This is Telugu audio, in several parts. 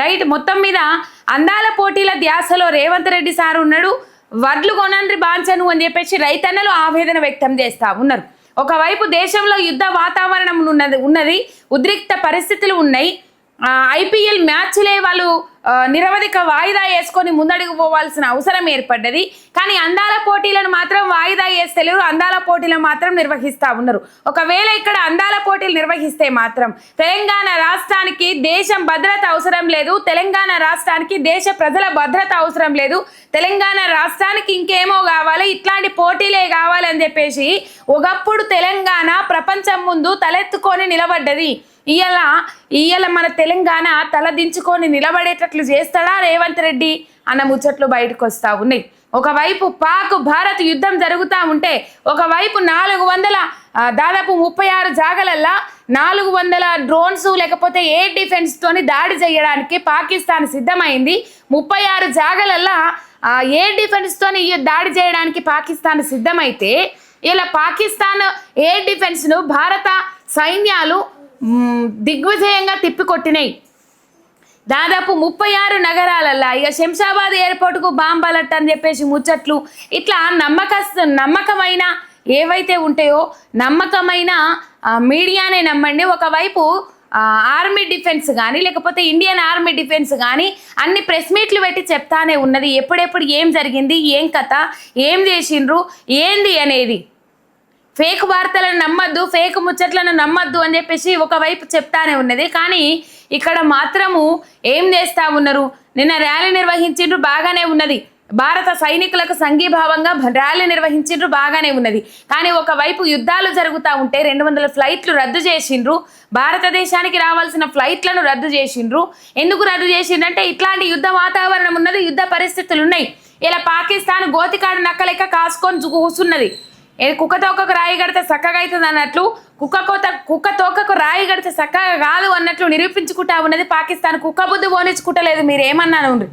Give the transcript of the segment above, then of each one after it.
రైట్ మొత్తం మీద అందాల పోటీల ధ్యాసలో రేవంత్ రెడ్డి సార్ ఉన్నాడు. వడ్లు కొనండ్రి బాంచను అని చెప్పేసి రైతన్నలు ఆవేదన వ్యక్తం చేస్తా ఉన్నారు. ఒకవైపు దేశంలో యుద్ధ వాతావరణం ఉన్నది ఉన్నది ఉద్రిక్త పరిస్థితులు ఉన్నాయి. ఐపీఎల్ మ్యాచ్లే వాళ్ళు నిరవధిక వాయిదా వేసుకొని ముందడుగు పోవాల్సిన అవసరం ఏర్పడ్డది. కానీ అందాల పోటీలను మాత్రం వాయిదా వేస్తలేరు. అందాల పోటీలు మాత్రం నిర్వహిస్తా ఉన్నారు. ఒకవేళ ఇక్కడ అందాల పోటీలు నిర్వహిస్తే మాత్రం తెలంగాణ రాష్ట్రానికి దేశం భద్రత అవసరం లేదు. తెలంగాణ రాష్ట్రానికి దేశ ప్రజల భద్రత అవసరం లేదు. తెలంగాణ రాష్ట్రానికి ఇంకేమో కావాలి. ఇట్లాంటి పోటీలే కావాలని చెప్పేసి ఒకప్పుడు తెలంగాణ ప్రపంచం ముందు తలెత్తుకొని నిలబడ్డది. ఇయ్యల ఇయ్యాల మన తెలంగాణ తలదించుకొని నిలబడేటట్లు చేస్తాడా రేవంత్ రెడ్డి అన్న ముచ్చట్లు బయటకు వస్తా ఉన్నాయి. ఒకవైపు పాక్ భారత్ యుద్ధం జరుగుతూ ఉంటే ఒకవైపు నాలుగు వందల దాదాపు ముప్పై ఆరు జాగలల్లా నాలుగు వందల డ్రోన్స్ లేకపోతే ఎయిర్ డిఫెన్స్ తోని దాడి చేయడానికి పాకిస్తాన్ సిద్ధమైంది. ముప్పై ఆరు జాగలల్లా ఎయిర్ డిఫెన్స్ తోని దాడి చేయడానికి పాకిస్తాన్ సిద్ధమైతే ఇలా పాకిస్తాన్ ఎయిర్ డిఫెన్స్ను భారత సైన్యాలు దిగ్విజయంగా తిప్పికొట్టినాయి. దాదాపు ముప్పై ఆరు నగరాలల్లా ఇక శంషాబాద్ ఎయిర్పోర్ట్కు బాంబలట్ అని చెప్పేసి ముచ్చట్లు ఇట్లా నమ్మక నమ్మకమైన ఏవైతే ఉంటాయో నమ్మకమైన మీడియానే నమ్మండి. ఒకవైపు ఆర్మీ డిఫెన్స్ కానీ లేకపోతే ఇండియన్ ఆర్మీ డిఫెన్స్ కానీ అన్ని ప్రెస్ మీట్లు పెట్టి చెప్తానే ఉన్నది. ఎప్పుడెప్పుడు ఏం జరిగింది ఏం కథ ఏం చేసిండ్రు ఏంది అనేది. ఫేక్ వార్తలను నమ్మద్దు ఫేక్ ముచ్చట్లను నమ్మద్దు అని చెప్పేసి ఒకవైపు చెప్తానే ఉన్నది. కానీ ఇక్కడ మాత్రము ఏం చేస్తా ఉన్నారు? నిన్న ర్యాలీ నిర్వహించిండ్రు బాగానే ఉన్నది. భారత సైనికులకు సంఘీభావంగా ర్యాలీ నిర్వహించిండ్రు బాగానే ఉన్నది. కానీ ఒకవైపు యుద్ధాలు జరుగుతూ ఉంటే రెండు వందల ఫ్లైట్లు రద్దు చేసిండ్రు. భారతదేశానికి రావాల్సిన ఫ్లైట్లను రద్దు చేసిండ్రు. ఎందుకు రద్దు చేసిండ్రంటే ఇట్లాంటి యుద్ధ వాతావరణం ఉన్నది యుద్ధ పరిస్థితులు ఉన్నాయి ఇలా పాకిస్తాన్ గోతికాడు నక్కలెక్క కాసుకొని కూసున్నది. ఏ కుక్క తోకకు రాయి కడితే చక్కగా అవుతుంది అన్నట్లు కుక్క కోత కుక్క తోకకు రాయి కడితే చక్కగా కాదు అన్నట్లు నిరూపించుకుంటా ఉన్నది పాకిస్తాన్. కుక్క బుద్ధి పోనించుకుంటలేదు మీరు ఏమన్నాను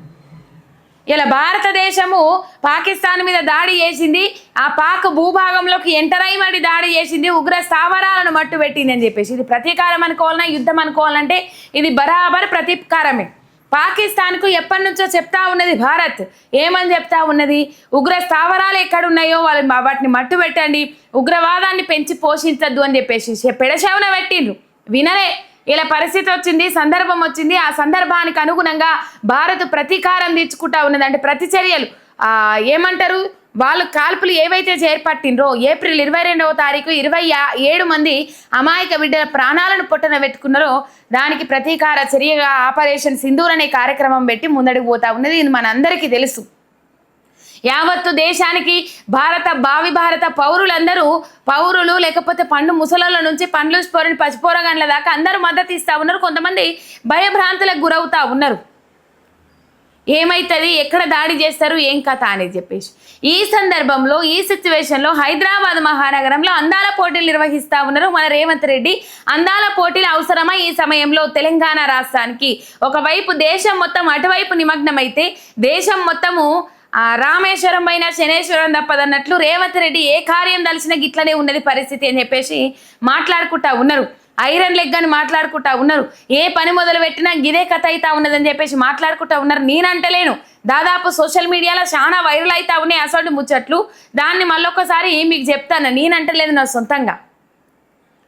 ఇలా భారతదేశము పాకిస్తాన్ మీద దాడి చేసింది ఆ పాక్ భూభాగంలోకి ఎంటర్ అయి మరి దాడి చేసింది ఉగ్ర స్థావరాలను మట్టు పెట్టింది అని చెప్పేసి. ఇది ప్రతీకారం అనుకోవాలన్నా యుద్ధం అనుకోవాలంటే ఇది బరాబర్ ప్రతీకారమే. పాకిస్తాన్కు ఎప్పటి నుంచో చెప్తా ఉన్నది భారత్. ఏమని చెప్తా ఉన్నది? ఉగ్ర స్థావరాలు ఎక్కడున్నాయో వాళ్ళు వాటిని మట్టు పెట్టండి. ఉగ్రవాదాన్ని పెంచి పోషించద్దు అని చెప్పేసి చె- పెడచెవున పెట్టిండ్రు. వినరే ఇలా పరిస్థితి వచ్చింది సందర్భం వచ్చింది. ఆ సందర్భానికి అనుగుణంగా భారత్ ప్రతీకారం తీర్చుకుంటా ఉన్నది. అంటే ప్రతిచర్యలు. ఏమంటారు? వాళ్ళు కాల్పులు ఏవైతే చేపట్టిండ్రో ఏప్రిల్ ఇరవై రెండవ తారీఖు ఇరవై ఏడు మంది అమాయక బిడ్డల ప్రాణాలను పొట్టన పెట్టుకున్నారో దానికి ప్రతీకార చర్యగా ఆపరేషన్ సింధూర్ అనే కార్యక్రమం పెట్టి ముందడుగు పోతా ఉన్నది ఇది మనందరికీ తెలుసు యావత్తు దేశానికి భారత భావి భారత పౌరులందరూ పౌరులు లేకపోతే పండు ముసలోళ్ళ నుంచి పండ్లు స్పోరని పసిపోరగాన్ల దాకా అందరూ మద్దతు ఇస్తూ ఉన్నారు కొంతమంది భయభ్రాంతులకు గురవుతా ఉన్నారు ఏమైతుంది? ఎక్కడ దాడి చేస్తారు? ఏం కథ అనేది చెప్పేసి. ఈ సందర్భంలో ఈ సిచ్యువేషన్లో హైదరాబాద్ మహానగరంలో అందాల పోటీలు నిర్వహిస్తా ఉన్నారు మన రేవంత్ రెడ్డి. అందాల పోటీలు అవసరమా ఈ సమయంలో? తెలంగాణ రాష్ట్రానికి ఒకవైపు దేశం మొత్తం అటువైపు నిమగ్నమైతే దేశం మొత్తము రామేశ్వరం పైన శనేశ్వరం తప్పదన్నట్లు రేవంత్ రెడ్డి ఏ కార్యం దలిచినా గిట్లనే ఉన్నది పరిస్థితి అని చెప్పేసి మాట్లాడుకుంటా ఉన్నారు. ఐరన్ లెగ్ అని మాట్లాడుకుంటా ఉన్నారు. ఏ పని మొదలు పెట్టినా గిదే కథ అవుతా ఉన్నదని చెప్పేసి మాట్లాడుకుంటా ఉన్నారు. నేనంటలేను. దాదాపు సోషల్ మీడియాలో చాలా వైరల్ అవుతా ఉన్నాయి అసలు ముచ్చట్లు. దాన్ని మళ్ళొకసారి మీకు చెప్తాను. నేనంటలేదు నా సొంతంగా.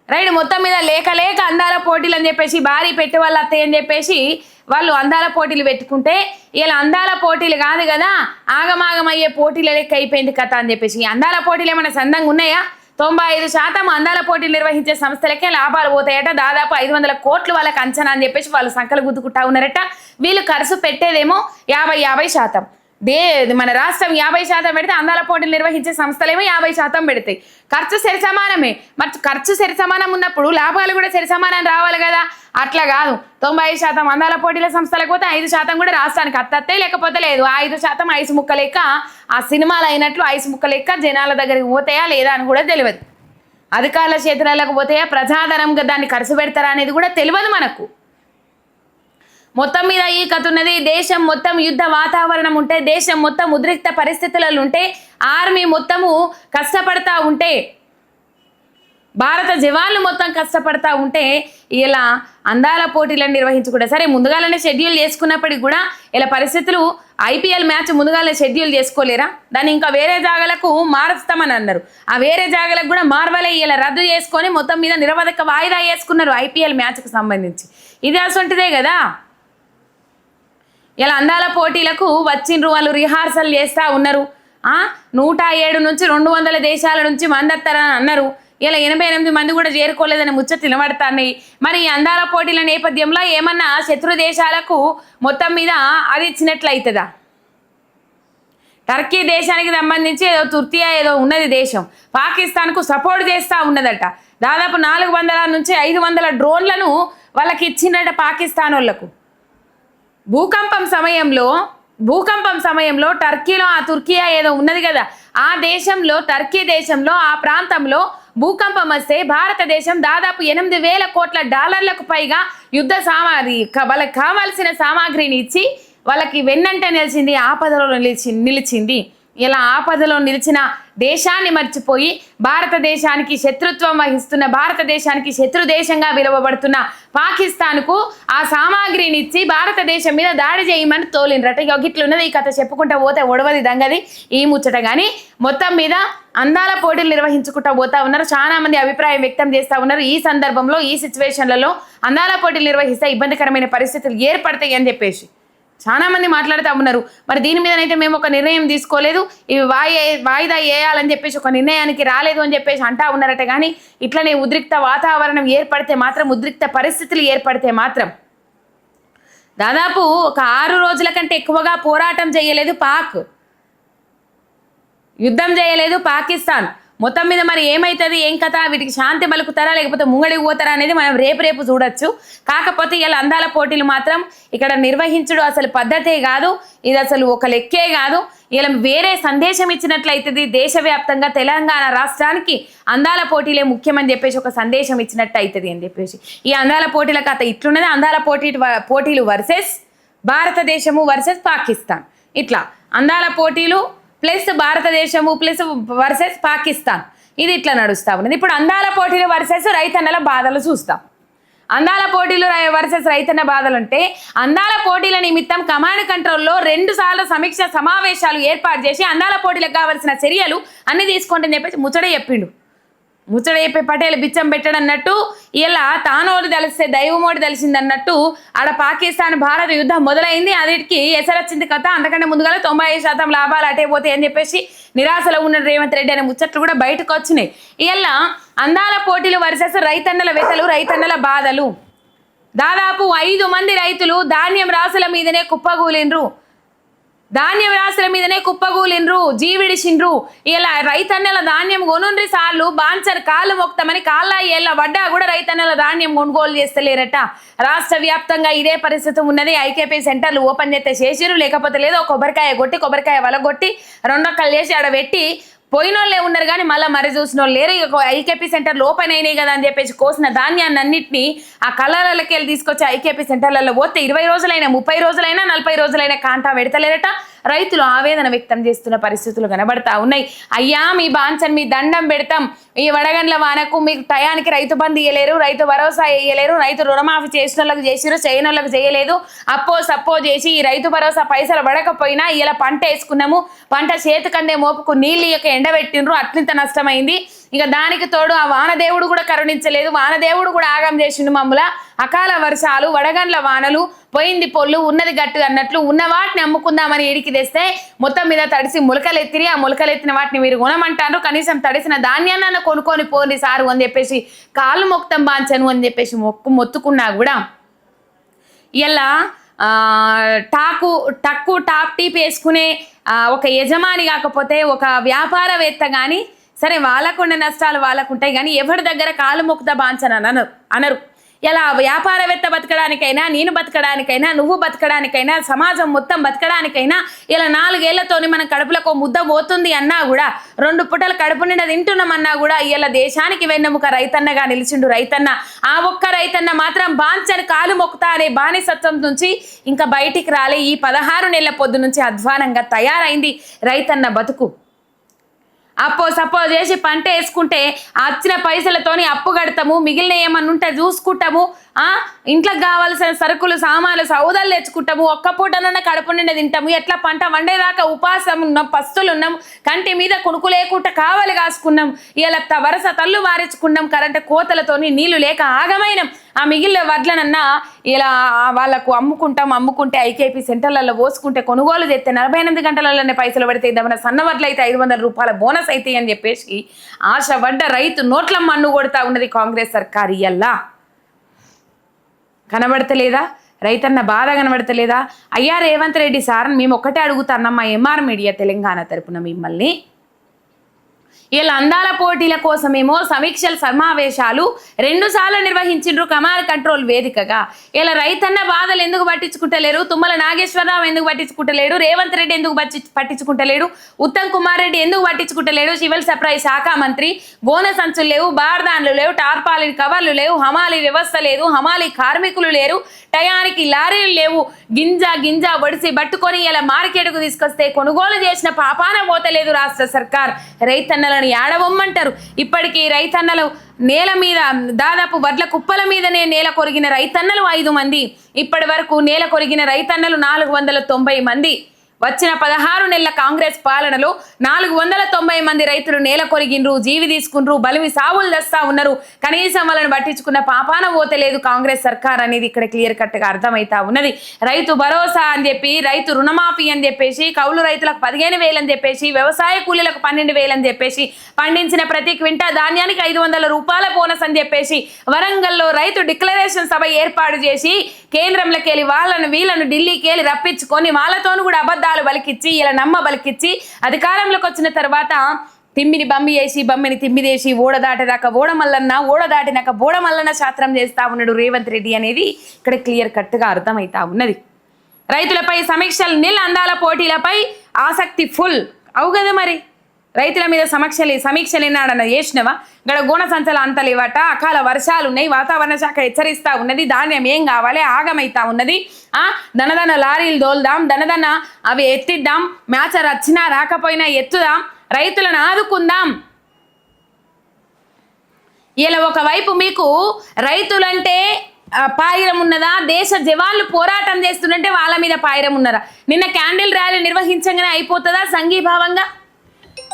రైట్ మొత్తం మీద లేక లేక అందాల పోటీలు అని చెప్పేసి భారీ పెట్టే వాళ్ళు అత్తయ్య అని చెప్పేసి వాళ్ళు అందాల పోటీలు పెట్టుకుంటే ఇలా అందాల పోటీలు కాదు కదా ఆగమాగం అయ్యే పోటీల లెక్క అయిపోయింది కథ అని చెప్పేసి. అందాల పోటీలు ఏమైనా సందంగా ఉన్నాయా? తొంభై ఐదు శాతం అందాల పోటీలు నిర్వహించే సంస్థలకే లాభాలు పోతాయట. దాదాపు ఐదు వందల కోట్లు వాళ్ళకి అంచనా అని చెప్పేసి వాళ్ళు సంకలు గుద్దుకుంటా ఉన్నారట. వీళ్ళు ఖర్చు పెట్టేదేమో యాభై యాభై శాతం. దే మన రాష్ట్రం యాభై శాతం పెడితే అందాల పోటీలు నిర్వహించే సంస్థలేమో యాభై శాతం పెడతాయి. ఖర్చు సరి సమానమే. మరి ఖర్చు సరిసమానం ఉన్నప్పుడు లాభాలు కూడా సరి సమానం రావాలి కదా? అట్లా కాదు. తొంభై శాతం అందాల పోటీల సంస్థలకు పోతే ఐదు శాతం కూడా రాష్ట్రానికి అత్తత్తే లేకపోతే లేదు. ఆ ఐదు శాతం ఐసు ముక్క లెక్క ఆ సినిమాలు అయినట్లు ఐసు ముక్క లెక్క జనాల దగ్గరికి పోతాయా లేదా అని కూడా తెలియదు. అధికారుల చేతులకు పోతాయా? ప్రజాధనంగా దాన్ని ఖర్చు పెడతారా అనేది కూడా తెలియదు మనకు. మొత్తం మీద ఈ కథ ఉన్నది. దేశం మొత్తం యుద్ధ వాతావరణం ఉంటే దేశం మొత్తం ఉద్రిక్త పరిస్థితులలో ఉంటే ఆర్మీ మొత్తము కష్టపడతా ఉంటే భారత జవాన్లు మొత్తం కష్టపడతా ఉంటే ఇలా అందాల పోటీలను నిర్వహించకూడదు సరే ముందుగానే షెడ్యూల్ చేసుకున్నప్పటికి కూడా ఇలా పరిస్థితులు ఐపీఎల్ మ్యాచ్ ముందుగానే షెడ్యూల్ చేసుకోలేరా? దాన్ని ఇంకా వేరే జాగాలకు మారుస్తామని అన్నారు. ఆ వేరే జాగాలకు కూడా మార్వలే ఇలా రద్దు చేసుకొని మొత్తం మీద నిరవధిక వాయిదా వేసుకున్నారు ఐపీఎల్ మ్యాచ్కి సంబంధించి. ఇది అసొంటిదే కదా? ఇలా అందాల పోటీలకు వచ్చిండ్రు వాళ్ళు రిహార్సల్ చేస్తూ ఉన్నారు. నూట ఏడు నుంచి రెండు వందల దేశాల నుంచి మందత్తారని అన్నారు. ఇలా ఎనభై ఎనిమిది మంది కూడా చేరుకోలేదని ముచ్చట నిలబడతాయి మరి ఈ అందాల పోటీల నేపథ్యంలో ఏమన్నా శత్రు దేశాలకు మొత్తం మీద అది ఇచ్చినట్లయితుందా? టర్కీ దేశానికి సంబంధించి ఏదో తృతీయ ఏదో ఉన్నది దేశం. పాకిస్తాన్కు సపోర్ట్ చేస్తూ ఉన్నదట. దాదాపు నాలుగు వందల నుంచి ఐదు వందల డ్రోన్లను వాళ్ళకి ఇచ్చిందట పాకిస్తాన్ వాళ్ళకు. భూకంపం సమయంలో భూకంపం సమయంలో టర్కీలో ఆ తుర్కియా ఏదో ఉన్నది కదా. ఆ దేశంలో టర్కీ దేశంలో ఆ ప్రాంతంలో భూకంపం వస్తే భారతదేశం దాదాపు ఎనిమిది వేల కోట్ల డాలర్లకు పైగా యుద్ధ సామాగ్రి వాళ్ళకి కావాల్సిన సామాగ్రిని ఇచ్చి వాళ్ళకి వెన్నంటే నిలిచింది ఆపదలో నిలిచి నిలిచింది. ఇలా ఆపదలో నిలిచిన దేశాన్ని మర్చిపోయి భారతదేశానికి శత్రుత్వం వహిస్తున్న భారతదేశానికి శత్రు దేశంగా విలువబడుతున్న పాకిస్తాన్కు ఆ సామాగ్రిని ఇచ్చి భారతదేశం మీద దాడి చేయమని తోలిండ్రట. ఇక గిట్లున్నది ఈ కథ చెప్పుకుంటా పోతే ఒడవది దంగది ఈ ముచ్చట. కానీ మొత్తం మీద అందాల పోటీలు నిర్వహించుకుంటా పోతా ఉన్నారు. చాలా మంది అభిప్రాయం వ్యక్తం చేస్తూ ఉన్నారు. ఈ సందర్భంలో ఈ సిచ్యువేషన్లలో అందాల పోటీలు నిర్వహిస్తే ఇబ్బందికరమైన పరిస్థితులు ఏర్పడతాయి అని చెప్పేసి. చాలా మంది మాట్లాడుతూ ఉన్నారు. మరి దీని మీదనైతే మేము ఒక నిర్ణయం తీసుకోలేదు. ఇవి వాయి వాయిదా వేయాలని చెప్పేసి ఒక నిర్ణయానికి రాలేదు అని చెప్పేసి అంటా ఉన్నారట. కానీ ఇట్లనే ఉద్రిక్త వాతావరణం ఏర్పడితే మాత్రం ఉద్రిక్త పరిస్థితులు ఏర్పడితే మాత్రం దాదాపు ఒక ఆరు రోజుల కంటే ఎక్కువగా పోరాటం చేయలేదు పాక్. యుద్ధం చేయలేదు పాకిస్తాన్. మొత్తం మీద మరి ఏమవుతుంది ఏం కథ? వీటికి శాంతి పలుకుతారా లేకపోతే ముంగడికి పోతారా అనేది మనం రేపు రేపు చూడొచ్చు. కాకపోతే ఇలా అందాల పోటీలు మాత్రం ఇక్కడ నిర్వహించడం అసలు పద్ధతే కాదు. ఇది అసలు ఒక లెక్కే కాదు. ఇలా వేరే సందేశం ఇచ్చినట్లయితుంది దేశవ్యాప్తంగా తెలంగాణ రాష్ట్రానికి అందాల పోటీలే ముఖ్యమని చెప్పేసి ఒక సందేశం ఇచ్చినట్టు అవుతుంది అని చెప్పేసి. ఈ అందాల పోటీల కథ ఇట్లున్నది. అందాల పోటీ పోటీలు వర్సెస్ భారతదేశము వర్సెస్ పాకిస్తాన్. ఇట్లా అందాల పోటీలు ప్లస్ భారతదేశము ప్లస్ వర్సెస్ పాకిస్తాన్. ఇది ఇట్లా నడుస్తూ ఉన్నది. ఇప్పుడు అందాల పోటీలు వర్సెస్ రైతన్నల బాధలు చూస్తాం. అందాల పోటీలు వర్సెస్ రైతన్న బాధలు అంటే అందాల పోటీల నిమిత్తం కమాండ్ కంట్రోల్లో రెండు సార్లు సమీక్ష సమావేశాలు ఏర్పాటు చేసి అందాల పోటీలకు కావాల్సిన చర్యలు అన్ని తీసుకోండి అని చెప్పేసి ముచ్చట చెప్పిండు. ముచ్చట చెప్పే పటేల్ బిచ్చం పెట్టడం అన్నట్టు ఇలా తానోడు తెలిస్తే దైవమోడు తెలిసింది అన్నట్టు ఆడ పాకిస్తాన్ భారత యుద్ధం మొదలైంది. అదికి ఎసరొచ్చింది కథ. అంతకంటే ముందుగా తొంభై ఐదు శాతం లాభాలు అటే పోతే అని చెప్పేసి నిరాశలో ఉన్న రేవంత్ రెడ్డి అనే ముచ్చట్లు కూడా బయటకు వచ్చినాయి. ఇలా అందాల పోటీలు వర్సెస్ రైతన్నల వెతలు రైతన్నల బాధలు. దాదాపు ఐదు మంది రైతులు ధాన్యం రాసుల మీదనే కుప్పగూలిండ్రు. ధాన్యం రాసుల మీదనే కుప్పగూలిండ్రు జీవిడిచిండ్రు. ఇలా రైతన్నల ధాన్యం కొనుండ్రి సార్లు బాన్సర్ కాళ్ళు మొక్తమని కాళ్ళ ఏళ్ళ వడ్డా కూడా రైతన్నల ధాన్యం కొనుగోలు చేస్తలేరట. రాష్ట్ర వ్యాప్తంగా ఇదే పరిస్థితి ఉన్నది. ఐకేపీ సెంటర్లు ఓపెన్ చేస్తే చేసిరు లేకపోతే లేదో. కొబ్బరికాయ కొట్టి కొబ్బరికాయ వలగొట్టి రెండొక్కలు చేసి ఆడ పెట్టి పోయినోళ్ళే ఉన్నారు కానీ మళ్ళీ మరి చూసిన వాళ్ళు లేరు. ఇక ఐకేపీ సెంటర్ ఓపెన్ అయినాయి కదా అని చెప్పేసి కోసిన ధాన్యాన్ని అన్నింటినీ ఆ కలర్లకి వెళ్ళి తీసుకొచ్చి ఐకేపీ సెంటర్లలో పోతే ఇరవై రోజులైనా ముప్పై రోజులైనా నలభై రోజులైనా కాంటా పెడతలేరట. రైతులు ఆవేదన వ్యక్తం చేస్తున్న పరిస్థితులు కనబడతా ఉన్నాయి. అయ్యా మీ బాంచన్ మీ దండం పెడతాం. ఈ వడగండ్ల వానకు మీకు టయానికి రైతు బంధు ఇయ్యలేరు రైతు భరోసా ఇయ్యలేరు రైతు రుణమాఫీ చేసిన వాళ్ళకి చేసిరు చేయని వాళ్ళకి చేయలేదు. అప్పో సప్పో చేసి ఈ రైతు భరోసా పైసలు పడకపోయినా ఇలా పంట వేసుకున్నాము. పంట చేతికందే మోపుకు నీళ్ళు యొక్క ఎండబెట్టిండ్రు అత్యంత నష్టమైంది. ఇక దానికి తోడు ఆ వానదేవుడు కూడా కరుణించలేదు. వానదేవుడు కూడా ఆగం చేసిండు మమ్మల. అకాల వర్షాలు వడగండ్ల వానలు పోయింది పొల్లు ఉన్నది గట్టు అన్నట్లు ఉన్న వాటిని అమ్ముకుందామని ఇడికి తెస్తే మొత్తం మీద తడిసి మొలకలెత్తిరి. ఆ మొలకలెత్తిన వాటిని మీరు కొనమంటారు. కనీసం తడిసిన ధాన్యాన్న కొనుక్కొని పోండి సారు అని చెప్పేసి కాళ్ళు మొక్తం బాంచను అని చెప్పేసి మొక్కు మొత్తుకున్నా కూడా ఇలా టాకు టక్కు టాప్ టీప్ వేసుకునే ఒక యజమాని కాకపోతే ఒక వ్యాపారవేత్త కానీ సరే వాళ్ళకున్న నష్టాలు వాళ్ళకు ఉంటాయి కానీ ఎవరి దగ్గర కాలు మొక్కుతా బాంచను అనరు అనరు. ఇలా వ్యాపారవేత్త బతకడానికైనా నేను బతకడానికైనా నువ్వు బతకడానికైనా సమాజం మొత్తం బతకడానికైనా ఇలా నాలుగేళ్ళతోని మన కడుపులకు ముద్ద పోతుంది అన్నా కూడా రెండు పుటలు కడుపు నిండా తింటున్నామన్నా కూడా ఇలా దేశానికి వెన్నెముక రైతన్నగా నిలిచిండు రైతన్న. ఆ ఒక్క రైతన్న మాత్రం బాంచని కాలు మొక్కుతా అనే బానిసత్వం నుంచి ఇంకా బయటికి రాలే. ఈ పదహారు నెలల పొద్దు నుంచి అధ్వానంగా తయారైంది రైతన్న బతుకు. అప్పో సపో చేసి పంట వేసుకుంటే వచ్చిన పైసలతోని అప్పు కడతాము మిగిలిన ఏమన్నా ఉంటే చూసుకుంటాము ఆ? ఇంట్లోకి కావాల్సిన సరుకులు సామాన్లు సౌదాలు తెచ్చుకుంటాము ఒక్క పూటనన్నా కడుపు నిండా తింటాము. ఎట్లా పంట వండేదాకా ఉపాసం ఉన్నాం పస్తులు ఉన్నాం కంటి మీద కొనుక్కు లేకుండా కావాలి కాసుకున్నాం ఇలా త- వరస తల్లు మారించుకున్నాం కరెంటు కోతలతోని నీళ్ళు లేక ఆగమైనం. ఆ మిగిలిన వడ్లనన్నా ఇలా వాళ్ళకు అమ్ముకుంటాం అమ్ముకుంటే ఐకేపీ సెంటర్లలో పోసుకుంటే కొనుగోలు చేస్తే నలభై ఎనిమిది గంటలలోనే పైసలు పడితే ఏదైనా సన్న వడ్లు అయితే ఐదు వందల రూపాయల బోనస్ అయితే అని చెప్పేసి ఆశ పడ్డ రైతు నోట్ల మన్ను కొడతా ఉన్నది కాంగ్రెస్ సర్కార్ ఇయ్యల్లా. కనబడతలేదా? రైతన్న బాధ కనబడతలేదా? అయ్యా రేవంత్ రెడ్డి సార్ మేము ఒక్కటే అడుగుతున్నాం మా ఎంఆర్ మీడియా తెలంగాణ తరపున మిమ్మల్ని. వీళ్ళ అందాల పోటీల కోసమేమో సమీక్షల సమావేశాలు రెండు సార్లు నిర్వహించిండ్రు కమాల్ కంట్రోల్ వేదికగా. ఇలా రైతన్న బాధలు ఎందుకు పట్టించుకుంటలేరు? తుమ్మల నాగేశ్వరరావు ఎందుకు పట్టించుకుంటలేడు రేవంత్ రెడ్డి ఎందుకు పట్టి పట్టించుకుంటలేడు ఉత్తమ్ కుమార్ రెడ్డి ఎందుకు పట్టించుకుంటలేడు సివిల్ సప్లై శాఖ మంత్రి గోన సంచులు లేవు బార్దాన్లు లేవు టార్పాలిన్ కవర్లు లేవు హమాలి వ్యవస్థ లేదు హమాలి కార్మికులు లేరు టయానికి లారీలు లేవు గింజ గింజ ఒడిసి పట్టుకొని ఇలా మార్కెట్కు తీసుకొస్తే కొనుగోలు చేసిన పాపాన పోతలేదు రాష్ట్ర సర్కార్. రైతన్నల రైతన్నలను ఏడవమ్మంటారు. ఇప్పటికీ రైతన్నలు నేల మీద దాదాపు వడ్ల కుప్పల మీదనే నేల కొరిగిన రైతన్నలు ఐదు మంది. ఇప్పటి వరకు నేల కొరిగిన రైతన్నలు నాలుగు వందల తొంభై మంది. వచ్చిన పదహారు నెలల కాంగ్రెస్ పాలనలో నాలుగు వందల తొంభై మంది రైతులు నేల కొరిగిండ్రు జీవి తీసుకుండ్రు బలిమి సావులు దస్తా ఉన్నారు. కనీసం వాళ్ళని పట్టించుకున్న పాపాన పోతలేదు కాంగ్రెస్ సర్కార్ అనేది ఇక్కడ క్లియర్ కట్గా ఉన్నది. రైతు భరోసా అని చెప్పి రైతు రుణమాఫీ అని చెప్పేసి కౌలు రైతులకు పదిహేను వేలు అని చెప్పేసి వ్యవసాయ కూలీలకు పన్నెండు వేలు అని చెప్పేసి పండించిన ప్రతి క్వింటా ధాన్యానికి ఐదు వందల రూపాయల బోనస్ అని చెప్పేసి వరంగల్లో రైతు డిక్లరేషన్ సభ ఏర్పాటు చేసి కేంద్రంలోకి వెళ్ళి వాళ్ళను వీళ్ళను ఢిల్లీకి వెళ్ళి రప్పించుకొని వాళ్ళతోనూ కూడా అబద్ధాలు బలికిచ్చి ఇలా నమ్మ బలికిచ్చి అధికారంలోకి వచ్చిన తర్వాత తిమ్మిని బమ్మి వేసి బమ్మిని తిమ్మిదేసి ఓడ దాటేదాకా ఓడ మల్లన్న ఓడ దాటినాక బోడ మల్లన్న శాస్త్రం చేస్తా ఉన్నాడు రేవంత్ రెడ్డి అనేది ఇక్కడ క్లియర్ కట్గా అర్థమవుతా ఉన్నది. రైతులపై సమీక్షలు నిల్ అందాల పోటీలపై ఆసక్తి ఫుల్. అవు కదా మరి? రైతుల మీద సమీక్షలు సమీక్షలు ఎన్నాడన్న చేసినవా గడ గోణ సంచల అంతలేవట. అకాల వర్షాలు ఉన్నాయి వాతావరణ శాఖ హెచ్చరిస్తా ఉన్నది. ధాన్యం ఏం కావాలి? ఆగమైతా ఉన్నది. ఆ? దనదన లారీలు దోల్దాం. దనదన అవి ఎత్తిద్దాం. మ్యాచర్ వచ్చినా రాకపోయినా ఎత్తుదాం. రైతులను ఆదుకుందాం. ఇలా ఒకవైపు మీకు రైతులంటే పాయిరం ఉన్నదా? దేశ జవాన్లు పోరాటం చేస్తుంటే వాళ్ళ మీద పాయిరం ఉన్నారా నిన్న క్యాండిల్ ర్యాలీ నిర్వహించగానే అయిపోతుందా సంఘీభావంగా?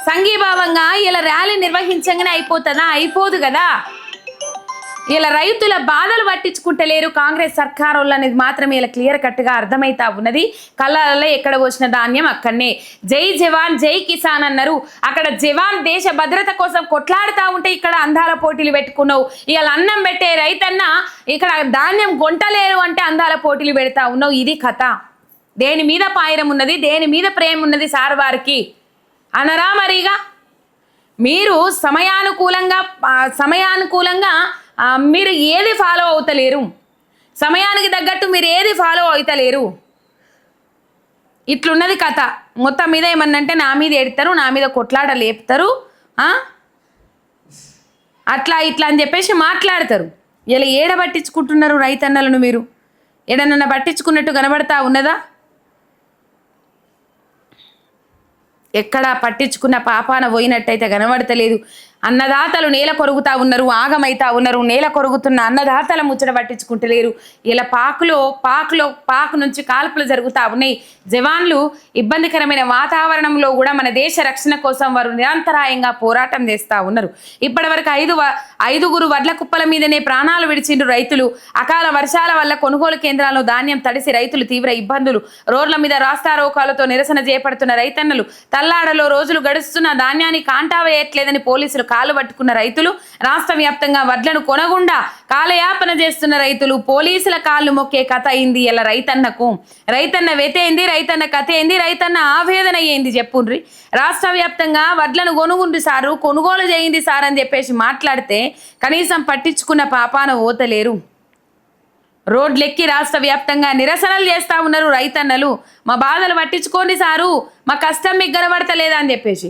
సంఘీభావంగా ఇలా ర్యాలీ నిర్వహించగానే అయిపోతుందా? అయిపోదు కదా. ఇలా రైతుల బాధలు పట్టించుకుంటలేరు కాంగ్రెస్ సర్కార్ వాళ్ళు అనేది మాత్రం ఇలా క్లియర్ కట్గా అర్థమైతా ఉన్నది. కళ్ళల్లో ఎక్కడ వచ్చిన ధాన్యం అక్కడనే. జై జవాన్ జై కిసాన్ అన్నారు. అక్కడ జవాన్ దేశ భద్రత కోసం కొట్లాడుతూ ఉంటే ఇక్కడ అందాల పోటీలు పెట్టుకున్నావు. ఇవాళ అన్నం పెట్టే రైతన్న ఇక్కడ ధాన్యం గొంటలేరు అంటే అందాల పోటీలు పెడతా ఉన్నావు. ఇది కథ. దేని మీద పాయరం ఉన్నది? దేని మీద ప్రేమ ఉన్నది సార్ వారికి? అనరా మరిగా? మీరు సమయానుకూలంగా సమయానుకూలంగా మీరు ఏది ఫాలో అవుతలేరు? సమయానికి తగ్గట్టు మీరు ఏది ఫాలో అవుతలేరు? ఇట్లున్నది కథ. మొత్తం మీద ఏమన్నంటే నా మీద ఎడతారు నా మీద కొట్లాట లేపుతారు అట్లా ఇట్లా అని చెప్పేసి మాట్లాడతారు. ఇలా ఏడ పట్టించుకుంటున్నారు రైతన్నలను మీరు. ఏడన్నా పట్టించుకున్నట్టు కనబడతా ఉన్నదా? ఎక్కడ పట్టించుకున్న పాపాన పోయినట్టయితే కనబడతలేదు. అన్నదాతలు నేల కొరుగుతా ఉన్నారు ఆగమైతా ఉన్నారు. నేల కొరుగుతున్న అన్నదాతల ముచ్చట పట్టించుకుంటలేరు ఇలా పాకులో పాకులో పాకు నుంచి కాల్పులు జరుగుతా ఉన్నాయి. జవాన్లు ఇబ్బందికరమైన వాతావరణంలో కూడా మన దేశ రక్షణ కోసం వారు నిరంతరాయంగా పోరాటం చేస్తూ ఉన్నారు. ఇప్పటివరకు ఐదు వ- ఐదుగురు వడ్ల కుప్పల మీదనే ప్రాణాలు విడిచిండ్రు రైతులు. అకాల వర్షాల వల్ల కొనుగోలు కేంద్రాల్లో ధాన్యం తడిసి రైతులు తీవ్ర ఇబ్బందులు. రోడ్ల మీద రాస్తారోకాలతో నిరసన చేపడుతున్న రైతన్నలు తల్లాడలో రోజులు గడుస్తున్న ధాన్యాన్ని కాంటా వేయట్లేదని పోలీసులు కాలు పట్టుకున్న రైతులు రాష్ట్ర వ్యాప్తంగా వడ్లను కొనకుండా కాలయాపన చేస్తున్న రైతులు పోలీసుల కాళ్ళు మొక్కే కథ అయింది ఇలా రైతన్నకు. రైతన్న వెతేంది రైతన్న కథ ఏంది రైతన్న ఆవేదన అయ్యింది చెప్పుండ్రి. రాష్ట్ర వ్యాప్తంగా వడ్లను కొనుగుండ్రి సారు కొనుగోలు చేయింది సార్ అని చెప్పేసి మాట్లాడితే కనీసం పట్టించుకున్న పాపాన ఓతలేరు. రోడ్లెక్కి రాష్ట్ర వ్యాప్తంగా నిరసనలు చేస్తా ఉన్నారు రైతన్నలు. మా బాధలు పట్టించుకోండి సారు మా కష్టం మీకు గడబడతలేదా అని చెప్పేసి.